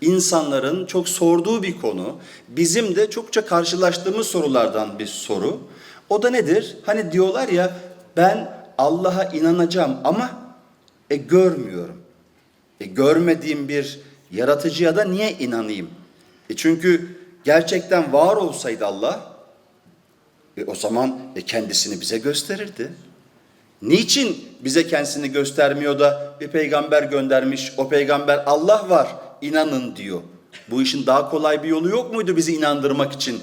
insanların çok sorduğu bir konu. Bizim de çokça karşılaştığımız sorulardan bir soru. O da nedir? Hani diyorlar ya ben Allah'a inanacağım ama e, görmüyorum. E, görmediğim bir yaratıcıya da niye inanayım? E, çünkü gerçekten var olsaydı Allah e, o zaman e, kendisini bize gösterirdi. Niçin bize kendisini göstermiyor da bir peygamber göndermiş, o peygamber Allah var, inanın diyor. Bu işin daha kolay bir yolu yok muydu bizi inandırmak için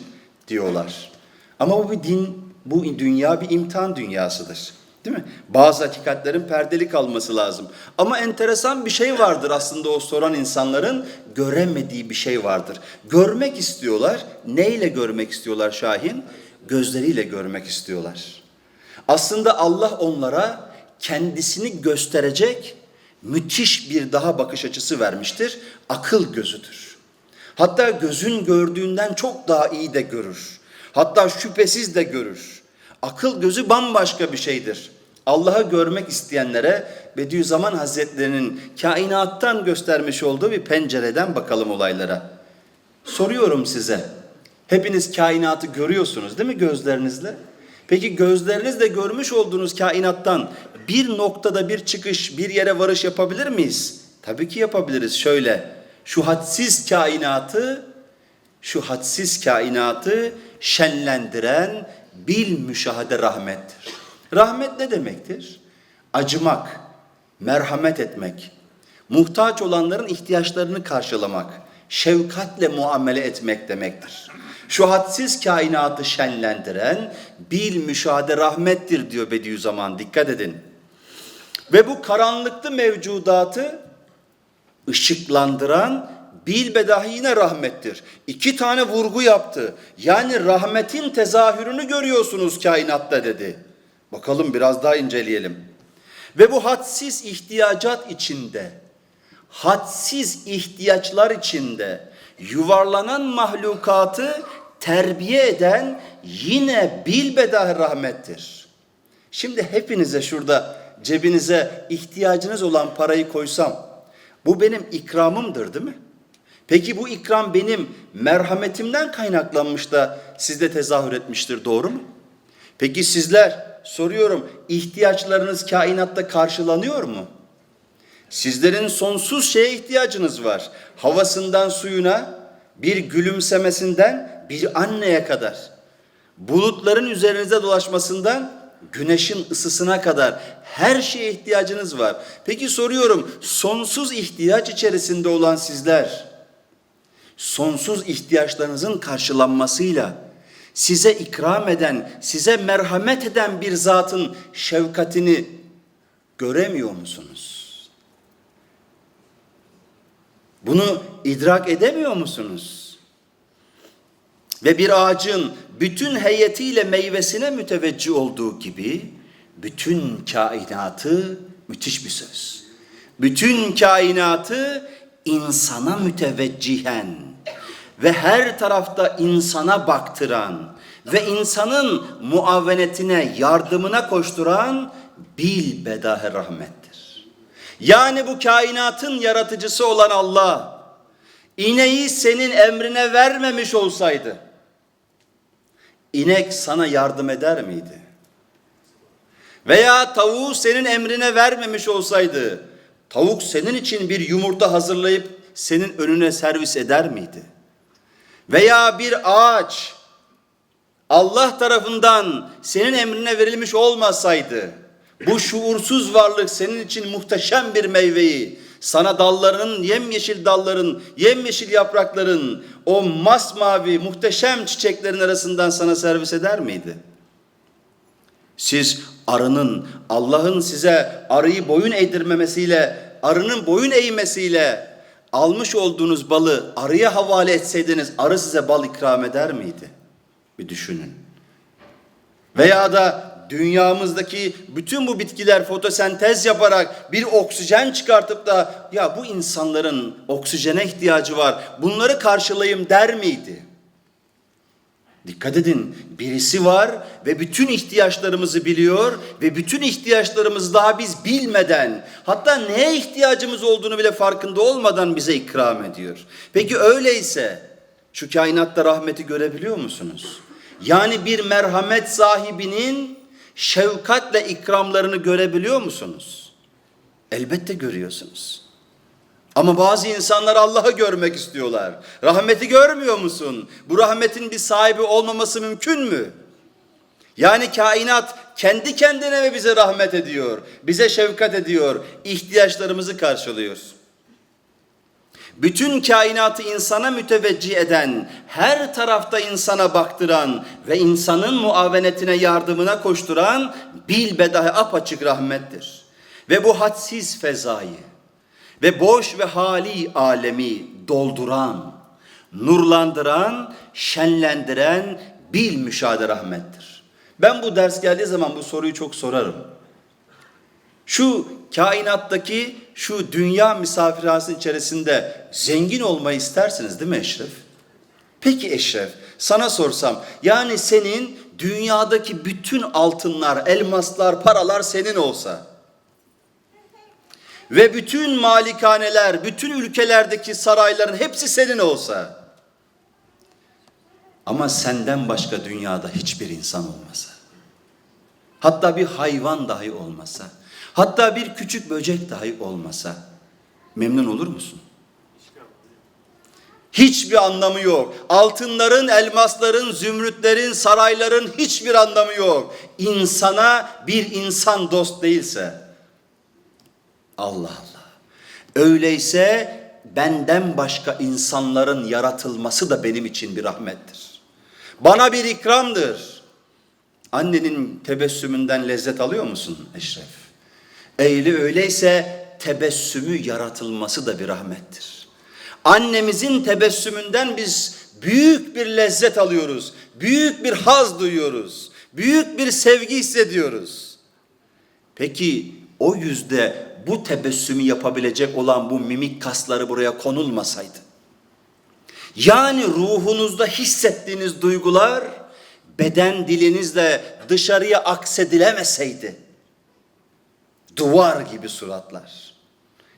diyorlar. Ama bu bir din, bu dünya bir imtihan dünyasıdır. Değil mi? Bazı hakikatlerin perdeli kalması lazım. Ama enteresan bir şey vardır aslında o soran insanların göremediği bir şey vardır. Görmek istiyorlar. Neyle görmek istiyorlar Şahin? Gözleriyle görmek istiyorlar. Aslında Allah onlara kendisini gösterecek müthiş bir daha bakış açısı vermiştir. Akıl gözüdür. Hatta gözün gördüğünden çok daha iyi de görür. Hatta şüphesiz de görür. Akıl gözü bambaşka bir şeydir. Allah'ı görmek isteyenlere Bediüzzaman Hazretlerinin kainattan göstermiş olduğu bir pencereden bakalım olaylara. Soruyorum size. Hepiniz kainatı görüyorsunuz değil mi gözlerinizle? Peki gözlerinizle görmüş olduğunuz kainattan bir noktada bir çıkış, bir yere varış yapabilir miyiz? Tabii ki yapabiliriz. Şöyle, şu hadsiz kainatı, şu hadsiz kainatı şenlendiren bil müşahede rahmettir. Rahmet ne demektir? Acımak, merhamet etmek, muhtaç olanların ihtiyaçlarını karşılamak, şefkatle muamele etmek demektir. Şu hadsiz kainatı şenlendiren bil müşahede rahmettir diyor Bediüzzaman. Dikkat edin. Ve bu karanlıklı mevcudatı ışıklandıran bilbedahi yine rahmettir. İki tane vurgu yaptı. Yani rahmetin tezahürünü görüyorsunuz kainatta dedi. Bakalım biraz daha inceleyelim. Ve bu hadsiz ihtiyacat içinde, hadsiz ihtiyaçlar içinde yuvarlanan mahlukatı terbiye eden yine bilbedahi rahmettir. Şimdi hepinize şurada cebinize ihtiyacınız olan parayı koysam bu benim ikramımdır değil mi? Peki bu ikram benim merhametimden kaynaklanmış da sizde tezahür etmiştir doğru mu? Peki sizler soruyorum ihtiyaçlarınız kainatta karşılanıyor mu? Sizlerin sonsuz şeye ihtiyacınız var. Havasından suyuna, bir gülümsemesinden bir anneye kadar. Bulutların üzerinize dolaşmasından güneşin ısısına kadar her şeye ihtiyacınız var. Peki soruyorum sonsuz ihtiyaç içerisinde olan sizler sonsuz ihtiyaçlarınızın karşılanmasıyla size ikram eden, size merhamet eden bir zatın şefkatini göremiyor musunuz? Bunu idrak edemiyor musunuz? Ve bir ağacın bütün heyetiyle meyvesine müteveccih olduğu gibi bütün kainatı müthiş bir söz. Bütün kainatı insana müteveccihen ve her tarafta insana baktıran ve insanın muavenetine, yardımına koşturan bil bedahe rahmettir. Yani bu kainatın yaratıcısı olan Allah ineği senin emrine vermemiş olsaydı inek sana yardım eder miydi? Veya tavuğu senin emrine vermemiş olsaydı tavuk senin için bir yumurta hazırlayıp senin önüne servis eder miydi? Veya bir ağaç Allah tarafından senin emrine verilmiş olmasaydı bu şuursuz varlık senin için muhteşem bir meyveyi sana dallarının yemyeşil dalların, yemyeşil yaprakların o masmavi muhteşem çiçeklerin arasından sana servis eder miydi? Siz arının Allah'ın size arıyı boyun eğdirmemesiyle, arının boyun eğmesiyle almış olduğunuz balı arıya havale etseydiniz arı size bal ikram eder miydi? Bir düşünün. Veya da dünyamızdaki bütün bu bitkiler fotosentez yaparak bir oksijen çıkartıp da ya bu insanların oksijene ihtiyacı var bunları karşılayayım der miydi? Dikkat edin birisi var ve bütün ihtiyaçlarımızı biliyor ve bütün ihtiyaçlarımızı daha biz bilmeden hatta neye ihtiyacımız olduğunu bile farkında olmadan bize ikram ediyor. Peki öyleyse şu kainatta rahmeti görebiliyor musunuz? Yani bir merhamet sahibinin şefkatle ikramlarını görebiliyor musunuz? Elbette görüyorsunuz. Ama bazı insanlar Allah'ı görmek istiyorlar. Rahmeti görmüyor musun? Bu rahmetin bir sahibi olmaması mümkün mü? Yani kainat kendi kendine mi bize rahmet ediyor? Bize şefkat ediyor, ihtiyaçlarımızı karşılıyor. Bütün kainatı insana müteveccih eden, her tarafta insana baktıran ve insanın muavenetine yardımına koşturan bilbedahi apaçık rahmettir. Ve bu hadsiz fezayı ve boş ve hali alemi dolduran, nurlandıran, şenlendiren bil müşahede rahmettir. Ben bu ders geldiği zaman bu soruyu çok sorarım. Şu kainattaki şu dünya misafirhanesinin içerisinde zengin olmayı istersiniz değil mi Eşref? Peki Eşref sana sorsam yani senin dünyadaki bütün altınlar, elmaslar, paralar senin olsa ve bütün malikaneler, bütün ülkelerdeki sarayların hepsi senin olsa ama senden başka dünyada hiçbir insan olmasa hatta bir hayvan dahi olmasa hatta bir küçük böcek dahi olmasa memnun olur musun? Hiçbir anlamı yok. Altınların, elmasların, zümrütlerin, sarayların hiçbir anlamı yok. İnsana bir insan dost değilse Allah Allah. Öyleyse benden başka insanların yaratılması da benim için bir rahmettir. Bana bir ikramdır. Annenin tebessümünden lezzet alıyor musun Eşref? Eğli öyleyse tebessümü yaratılması da bir rahmettir. Annemizin tebessümünden biz büyük bir lezzet alıyoruz. Büyük bir haz duyuyoruz. Büyük bir sevgi hissediyoruz. Peki o yüzde bu tebessümü yapabilecek olan bu mimik kasları buraya konulmasaydı. Yani ruhunuzda hissettiğiniz duygular beden dilinizle dışarıya aksedilemeseydi. Duvar gibi suratlar.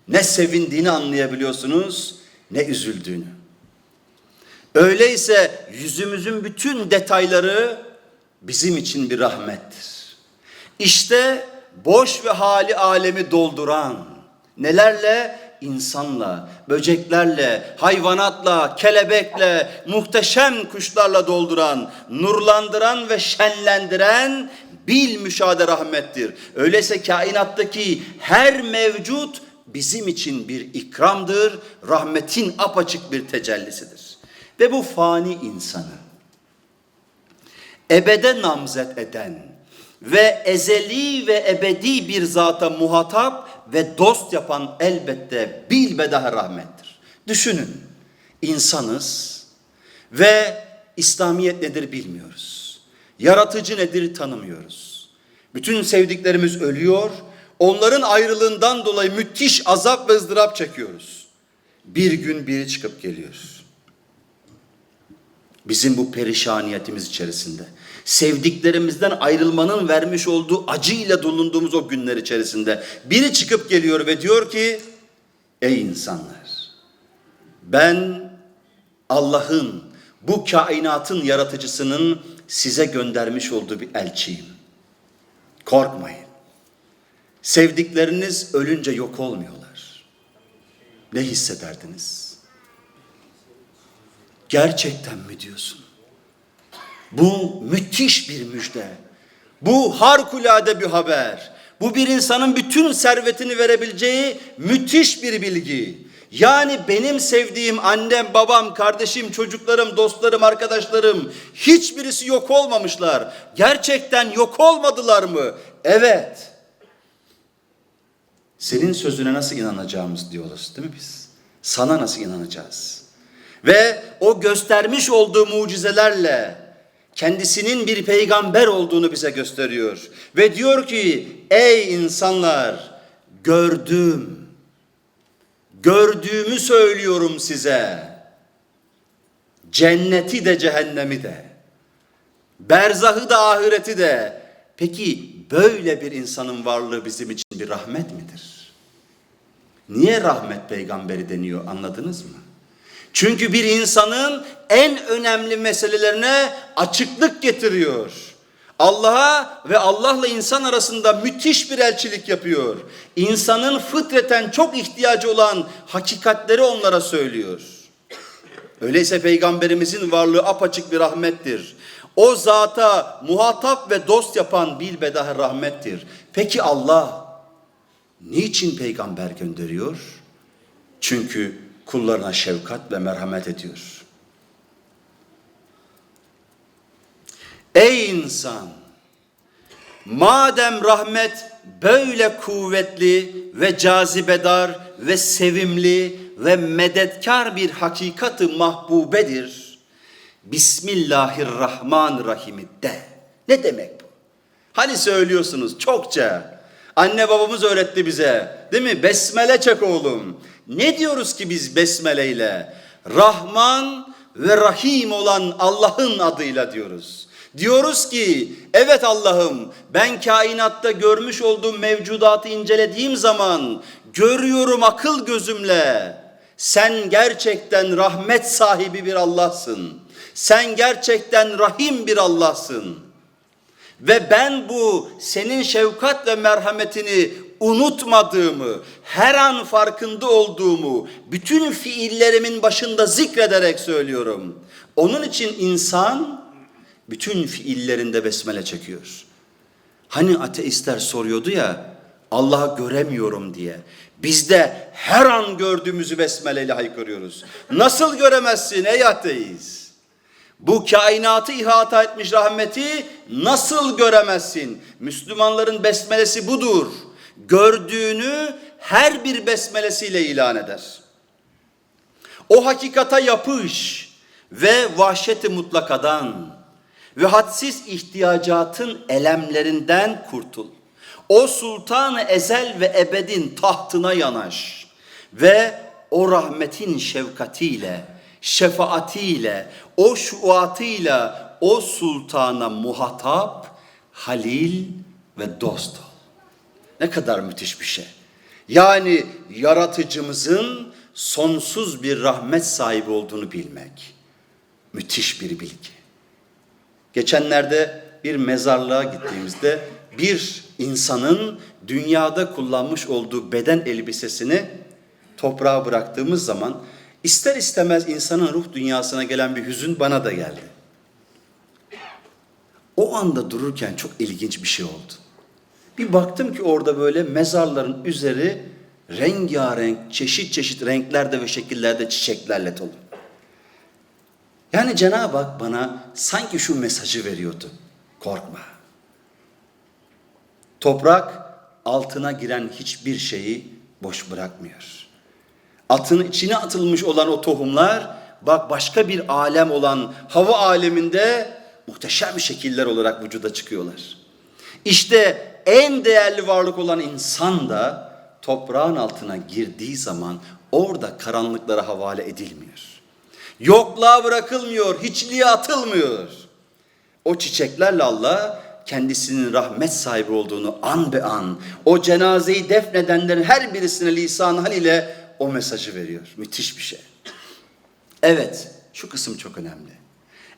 Ne sevindiğini anlayabiliyorsunuz ne üzüldüğünü. Öyleyse yüzümüzün bütün detayları bizim için bir rahmettir. İşte boş ve hali alemi dolduran, nelerle? İnsanla, böceklerle, hayvanatla, kelebekle, muhteşem kuşlarla dolduran, nurlandıran ve şenlendiren bil müşahede rahmettir. Öyleyse kainattaki her mevcut bizim için bir ikramdır, rahmetin apaçık bir tecellisidir. Ve bu fani insanı ebede namzet eden ve ezeli ve ebedi bir zata muhatap ve dost yapan elbette bilbedahe rahmettir. Düşünün, insanız ve İslamiyet nedir bilmiyoruz. Yaratıcı nedir tanımıyoruz. Bütün sevdiklerimiz ölüyor, onların ayrılığından dolayı müthiş azap ve ızdırap çekiyoruz. Bir gün biri çıkıp geliyor. Bizim bu perişaniyetimiz içerisinde, sevdiklerimizden ayrılmanın vermiş olduğu acıyla dolunduğumuz o günler içerisinde biri çıkıp geliyor ve diyor ki, ey insanlar, ben Allah'ın, bu kainatın yaratıcısının size göndermiş olduğu bir elçiyim. Korkmayın. Sevdikleriniz ölünce yok olmuyorlar. Ne hissederdiniz? Gerçekten mi diyorsun? Bu müthiş bir müjde. Bu harikulade bir haber. Bu bir insanın bütün servetini verebileceği müthiş bir bilgi. Yani benim sevdiğim annem, babam, kardeşim, çocuklarım, dostlarım, arkadaşlarım hiçbirisi yok olmamışlar. Gerçekten yok olmadılar mı? Evet. Senin sözüne nasıl inanacağımız diyoruz değil mi biz? Sana nasıl inanacağız? Ve o göstermiş olduğu mucizelerle kendisinin bir peygamber olduğunu bize gösteriyor. Ve diyor ki ey insanlar gördüm. Gördüğümü söylüyorum size. Cenneti de cehennemi de. Berzahı da ahireti de. Peki böyle bir insanın varlığı bizim için bir rahmet midir? Niye rahmet peygamberi deniyor anladınız mı? Çünkü bir insanın en önemli meselelerine açıklık getiriyor. Allah'a ve Allah'la insan arasında müthiş bir elçilik yapıyor. İnsanın fıtreten çok ihtiyacı olan hakikatleri onlara söylüyor. Öyleyse peygamberimizin varlığı apaçık bir rahmettir. O zata muhatap ve dost yapan bilbedahe rahmettir. Peki Allah niçin peygamber gönderiyor? Çünkü kullarına şefkat ve merhamet ediyor. Ey insan! Madem rahmet böyle kuvvetli ve cazibedar ve sevimli ve medetkar bir hakikati mahbubedir. Bismillahirrahmanirrahim de. Ne demek bu? Hani söylüyorsunuz çokça. Anne babamız öğretti bize. Değil mi? Besmele çek oğlum. Ne diyoruz ki biz besmele ile? Rahman ve Rahim olan Allah'ın adıyla diyoruz. Diyoruz ki evet Allah'ım ben kainatta görmüş olduğum mevcudatı incelediğim zaman görüyorum akıl gözümle. Sen gerçekten rahmet sahibi bir Allah'sın. Sen gerçekten rahim bir Allah'sın. Ve ben bu senin şefkat ve merhametini unutmadığımı, her an farkında olduğumu bütün fiillerimin başında zikrederek söylüyorum. Onun için insan bütün fiillerinde besmele çekiyor. Hani ateistler soruyordu ya Allah'ı göremiyorum diye. Biz de her an gördüğümüzü besmeleyle haykırıyoruz. Nasıl göremezsin ey ateist? Bu kainatı ihata etmiş rahmeti nasıl göremezsin? Müslümanların besmelesi budur. Gördüğünü her bir besmelesiyle ilan eder. O hakikata yapış ve vahşeti mutlakadan ve hadsiz ihtiyacatın elemlerinden kurtul. O sultanı ezel ve ebedin tahtına yanaş ve o rahmetin şefkatiyle, şefaatiyle, o şuatıyla o sultana muhatap, halil ve dost. Ne kadar müthiş bir şey. Yani yaratıcımızın sonsuz bir rahmet sahibi olduğunu bilmek. Müthiş bir bilgi. Geçenlerde bir mezarlığa gittiğimizde bir insanın dünyada kullanmış olduğu beden elbisesini toprağa bıraktığımız zaman ister istemez insanın ruh dünyasına gelen bir hüzün bana da geldi. O anda dururken çok ilginç bir şey oldu. Bir baktım ki orada böyle mezarların üzeri rengarenk, çeşit çeşit renklerde ve şekillerde çiçeklerle dolu. Yani Cenab-ı Hak bana sanki şu mesajı veriyordu. Korkma. Toprak altına giren hiçbir şeyi boş bırakmıyor. Atın içine atılmış olan o tohumlar bak başka bir alem olan hava aleminde muhteşem şekiller olarak vücuda çıkıyorlar. İşte en değerli varlık olan insan da toprağın altına girdiği zaman orada karanlıklara havale edilmiyor. Yokluğa bırakılmıyor, hiçliğe atılmıyor. O çiçeklerle Allah kendisinin rahmet sahibi olduğunu an be an, o cenazeyi defnedenlerin her birisine lisan hal ile o mesajı veriyor. Müthiş bir şey. Evet, şu kısım çok önemli.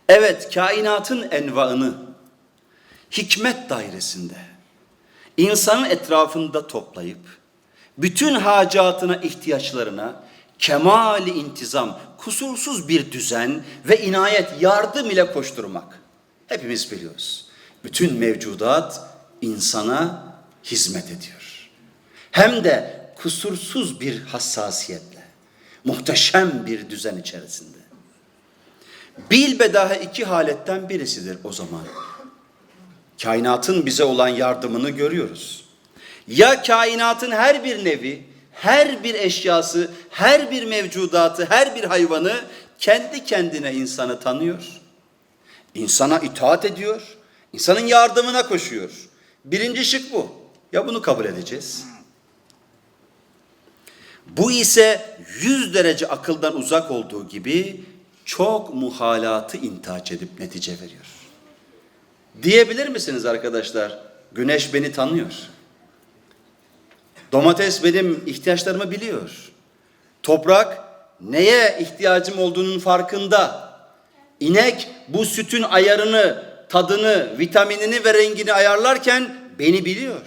Evet, kainatın envaını hikmet dairesinde insanın etrafında toplayıp bütün hacatına, ihtiyaçlarına kemali intizam, kusursuz bir düzen ve inayet yardım ile koşturmak. Hepimiz biliyoruz. Bütün mevcudat insana hizmet ediyor. Hem de kusursuz bir hassasiyetle, muhteşem bir düzen içerisinde. Bilbedahe iki haletten birisidir o zaman. Kainatın bize olan yardımını görüyoruz. Ya kainatın her bir nevi, her bir eşyası, her bir mevcudatı, her bir hayvanı kendi kendine insanı tanıyor. İnsana itaat ediyor. insanın yardımına koşuyor. Birinci şık bu. Ya bunu kabul edeceğiz. Bu ise yüz derece akıldan uzak olduğu gibi çok muhalatı intihaç edip netice veriyor. Diyebilir misiniz arkadaşlar? Güneş beni tanıyor. Domates benim ihtiyaçlarımı biliyor. Toprak neye ihtiyacım olduğunun farkında. İnek bu sütün ayarını, tadını, vitaminini ve rengini ayarlarken beni biliyor.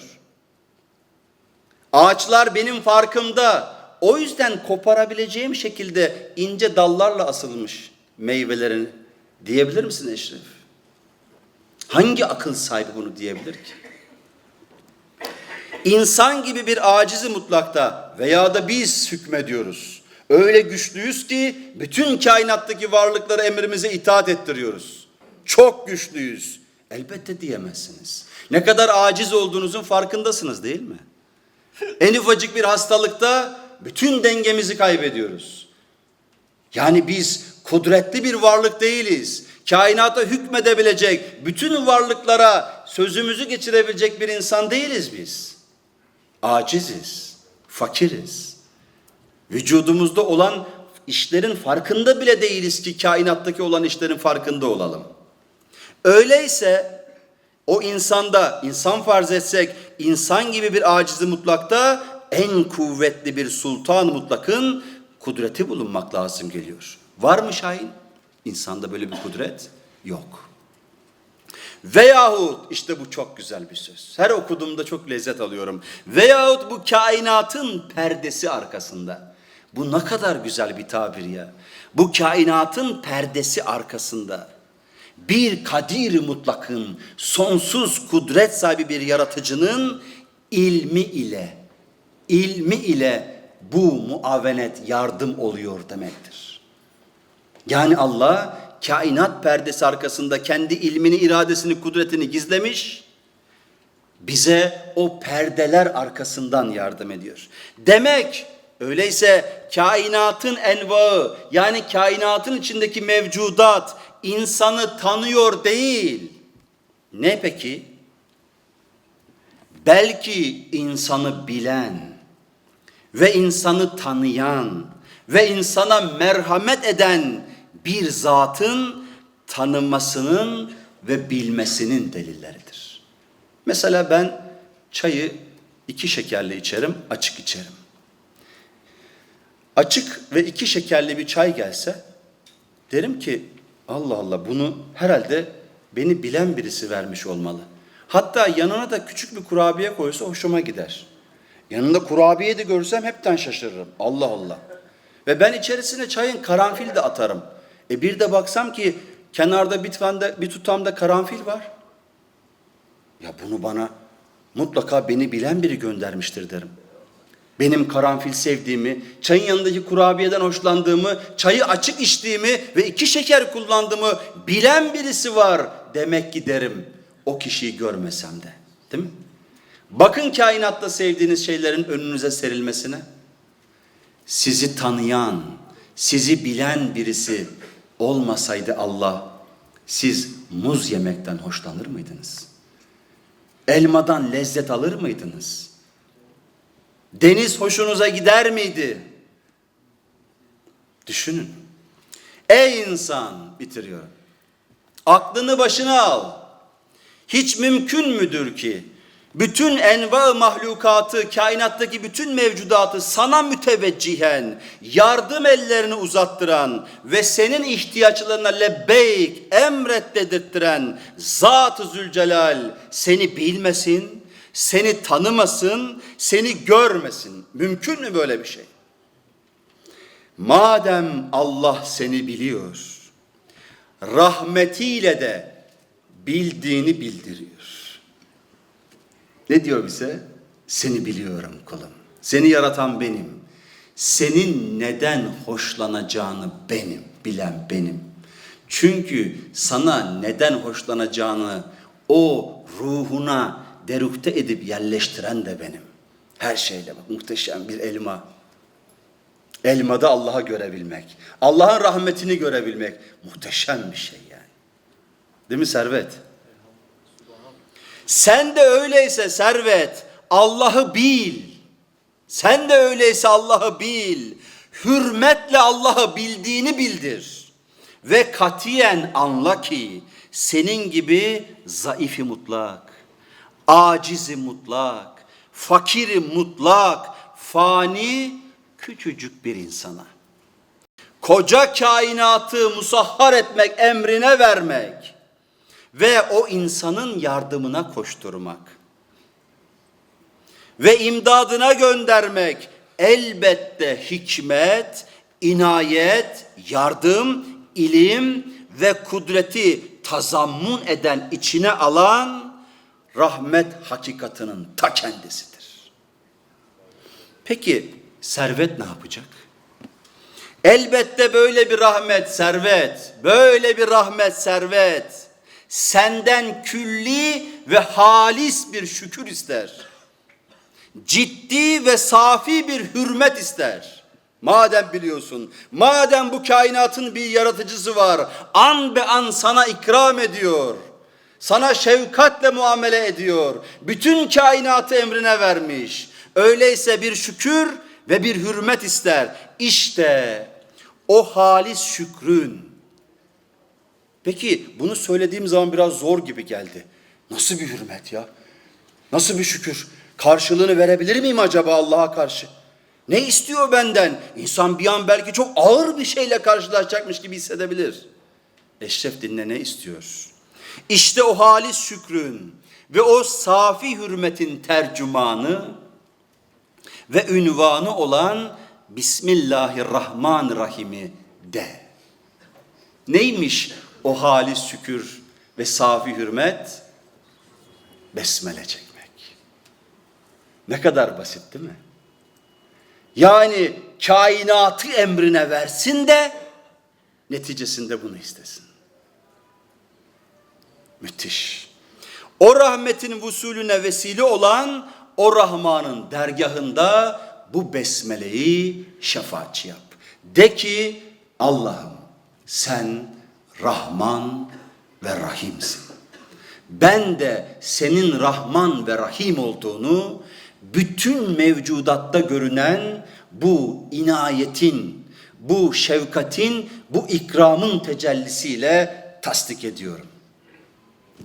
Ağaçlar benim farkımda. O yüzden koparabileceğim şekilde ince dallarla asılmış meyvelerini diyebilir misin Eşref? Hangi akıl sahibi bunu diyebilir ki? İnsan gibi bir acizi mutlakta veya da biz hükmediyoruz. Öyle güçlüyüz ki bütün kainattaki varlıkları emrimize itaat ettiriyoruz. Çok güçlüyüz. Elbette diyemezsiniz. Ne kadar aciz olduğunuzun farkındasınız değil mi? En ufacık bir hastalıkta bütün dengemizi kaybediyoruz. Yani biz kudretli bir varlık değiliz. Kainata hükmedebilecek, bütün varlıklara sözümüzü geçirebilecek bir insan değiliz biz. Aciziz, fakiriz. Vücudumuzda olan işlerin farkında bile değiliz ki kainattaki olan işlerin farkında olalım. Öyleyse o insanda, insan farz etsek, insan gibi bir acizi mutlakta en kuvvetli bir sultan mutlakın kudreti bulunmak lazım geliyor. Var mı Şahin? İnsanda böyle bir kudret yok. Veyahut işte bu çok güzel bir söz. Her okuduğumda çok lezzet alıyorum. Veyahut bu kainatın perdesi arkasında. Bu ne kadar güzel bir tabir ya. Bu kainatın perdesi arkasında bir kadir mutlakın, sonsuz kudret sahibi bir yaratıcının ilmi ile, ilmi ile bu muavenet yardım oluyor demektir. Yani Allah kainat perdesi arkasında kendi ilmini, iradesini, kudretini gizlemiş, bize o perdeler arkasından yardım ediyor. Demek öyleyse kainatın envaı yani kainatın içindeki mevcudat insanı tanıyor değil. Ne peki? Belki insanı bilen ve insanı tanıyan ve insana merhamet eden bir zatın tanımasının ve bilmesinin delilleridir. Mesela ben çayı iki şekerli içerim, açık içerim. Açık ve iki şekerli bir çay gelse derim ki Allah Allah bunu herhalde beni bilen birisi vermiş olmalı. Hatta yanına da küçük bir kurabiye koysa hoşuma gider. Yanında kurabiye de görsem hepten şaşırırım. Allah Allah. Ve ben içerisine çayın karanfil de atarım. E bir de baksam ki kenarda bir, tane, bir tutamda karanfil var. Ya bunu bana mutlaka beni bilen biri göndermiştir derim. Benim karanfil sevdiğimi, çayın yanındaki kurabiyeden hoşlandığımı, çayı açık içtiğimi ve iki şeker kullandığımı bilen birisi var demek ki derim. O kişiyi görmesem de. Değil mi? Bakın kainatta sevdiğiniz şeylerin önünüze serilmesine. Sizi tanıyan, sizi bilen birisi olmasaydı Allah, siz muz yemekten hoşlanır mıydınız? Elmadan lezzet alır mıydınız? Deniz hoşunuza gider miydi? Düşünün. Ey insan bitiriyor. Aklını başına al. Hiç mümkün müdür ki bütün enva mahlukatı, kainattaki bütün mevcudatı sana müteveccihen, yardım ellerini uzattıran ve senin ihtiyaçlarına lebbeyk, emret dedirttiren Zat-ı Zülcelal seni bilmesin, seni tanımasın, seni görmesin. Mümkün mü böyle bir şey? Madem Allah seni biliyor, rahmetiyle de bildiğini bildiriyor. Ne diyor bize? Seni biliyorum kulum. Seni yaratan benim. Senin neden hoşlanacağını benim, bilen benim. Çünkü sana neden hoşlanacağını o ruhuna derukte edip yerleştiren de benim. Her şeyle bak muhteşem bir elma. Elmada Allah'ı görebilmek. Allah'ın rahmetini görebilmek. Muhteşem bir şey yani. Değil mi Servet? Sen de öyleyse servet, Allah'ı bil. Sen de öyleyse Allah'ı bil. Hürmetle Allah'ı bildiğini bildir. Ve katiyen anla ki senin gibi zayıfi mutlak, acizi mutlak, fakiri mutlak, fani küçücük bir insana. Koca kainatı musahhar etmek, emrine vermek ve o insanın yardımına koşturmak ve imdadına göndermek elbette hikmet, inayet, yardım, ilim ve kudreti tazammun eden, içine alan rahmet hakikatının ta kendisidir. Peki servet ne yapacak? Elbette böyle bir rahmet, servet, böyle bir rahmet, servet senden külli ve halis bir şükür ister. Ciddi ve safi bir hürmet ister. Madem biliyorsun, madem bu kainatın bir yaratıcısı var, an be an sana ikram ediyor. Sana şefkatle muamele ediyor. Bütün kainatı emrine vermiş. Öyleyse bir şükür ve bir hürmet ister. İşte o halis şükrün. Peki bunu söylediğim zaman biraz zor gibi geldi. Nasıl bir hürmet ya? Nasıl bir şükür? Karşılığını verebilir miyim acaba Allah'a karşı? Ne istiyor benden? İnsan bir an belki çok ağır bir şeyle karşılaşacakmış gibi hissedebilir. Eşref dinle ne istiyor? İşte o halis şükrün ve o safi hürmetin tercümanı ve ünvanı olan Bismillahirrahmanirrahim'i de. Neymiş o halis şükür ve safi hürmet? Besmele çekmek. Ne kadar basit değil mi? Yani kainatı emrine versin de neticesinde bunu istesin. Müthiş. O rahmetin vusulüne vesile olan o Rahman'ın dergahında bu besmeleyi şefaatçi yap. De ki Allah'ım sen Rahman ve Rahimsin. Ben de senin Rahman ve Rahim olduğunu bütün mevcudatta görünen bu inayetin, bu şefkatin, bu ikramın tecellisiyle tasdik ediyorum.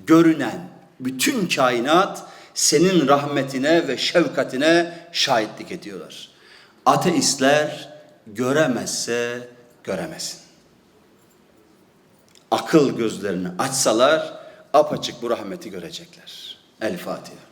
Görünen bütün kainat senin rahmetine ve şefkatine şahitlik ediyorlar. Ateistler göremezse göremesin. Akıl gözlerini açsalar apaçık bu rahmeti görecekler. El Fatiha.